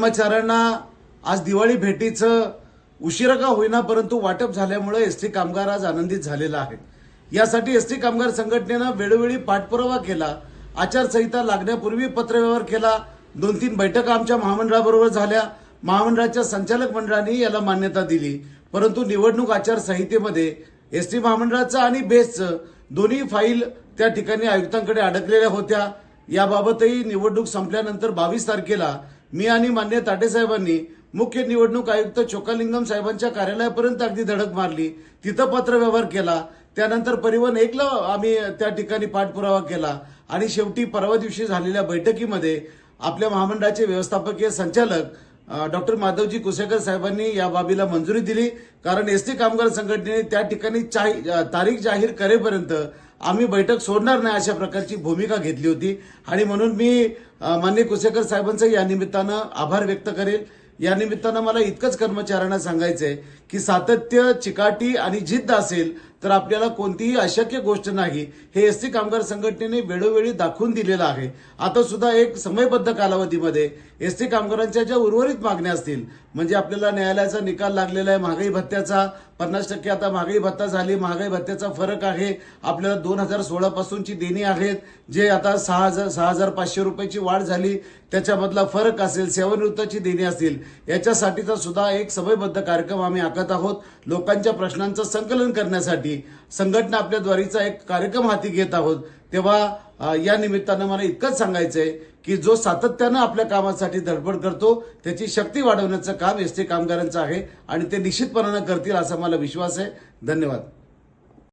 कर्मचाऱ्यांना आज दिवाळी भेटीचं उशिरा का होईना परंतु वाटप झाल्यामुळे एस टी कामगार आज आनंदित झालेला आहे. यासाठी एस टी कामगार संघटनेनं वेळोवेळी पाठपुरावा केला आचारसंहिता लागण्यापूर्वी पत्रव्यवहार केला. दोन तीन बैठका आमच्या महामंडळाबरोबर झाल्या. महामंडळाच्या संचालक मंडळाने याला मान्यता दिली. परंतु निवडणूक आचारसंहितेमध्ये एस टी महामंडळाचं आणि बेसचं दोन्ही फाईल त्या ठिकाणी आयुक्तांकडे अडकलेल्या होत्या. याबाबतही निवडणूक संपल्यानंतर बावीस तारखेला मी आणि मान्य ताटेसाहेबांनी मुख्य निवडणूक आयुक्त चोकालिंगम साहेबांच्या कार्यालयापर्यंत अगदी धडक मारली. तिथं पत्रव्यवहार केला. त्यानंतर परिवहन एकला आम्ही त्या ठिकाणी पाठपुरावा केला. आणि शेवटी परवा दिवशी झालेल्या बैठकीमध्ये आपल्या महामंडळाचे व्यवस्थापकीय संचालक डॉक्टर माधवजी कुसेकर साहेबांनी या बाबीला मंजुरी दिली. कारण एस टी कामगार संघटनेने त्या ठिकाणी चाही- तारीख जाहीर करेपर्यंत आम्ही बैठक सोडणार नाही अशा प्रकारची भूमिका घेतली होती. आणि म्हणून मी मान्य कुसेकर साहेबांचं या निमित्तानं आभार व्यक्त करेल. या निमित्तानं मला इतकंच कर्मचाऱ्यांना सांगायचंय की सातत्य चिकाटी आणि जिद्द असेल तर आपल्याला कोणतीही अशक्य गोष्ट नाही. हे एस टी कामगार संघटनेने वेळोवेळी दाखवून दिलेलं आहे. आता सुद्धा एक समयबद्ध कालावधीमध्ये एस टी कामगारांच्या ज्या उर्वरित मागण्या असतील म्हणजे आपल्याला न्यायालयाचा निकाल लागलेला आहे महागाई भत्त्याचा पन्नास टक्के आता महागाई भत्ता झाली महागाई भत्त्याचा फरक आहे आपल्याला दोन हजार सोळा पासूनची देणी आहेत जे आता सहा हजार सहा हजार पाचशे रुपयाची वाढ झाली त्याच्यामधला फरक असेल सेवानिवृत्ताची देणी असतील याच्यासाठीचा सुद्धा एक समयबद्ध कार्यक्रम आम्ही आखत आहोत. लोकांच्या प्रश्नांचं संकलन करण्यासाठी संघटना आपल्या द्वारीचा एक कार्यक्रम हाती घेत आहोत. तेव्हा या निमित्तानं मला इतकंच सांगायचंय की जो सातत्यानं आपल्या कामासाठी धडपड करतो त्याची शक्ती वाढवण्याचं काम एस टी कामगारांचं आहे आणि ते निश्चितपणानं करतील असा मला विश्वास आहे. धन्यवाद.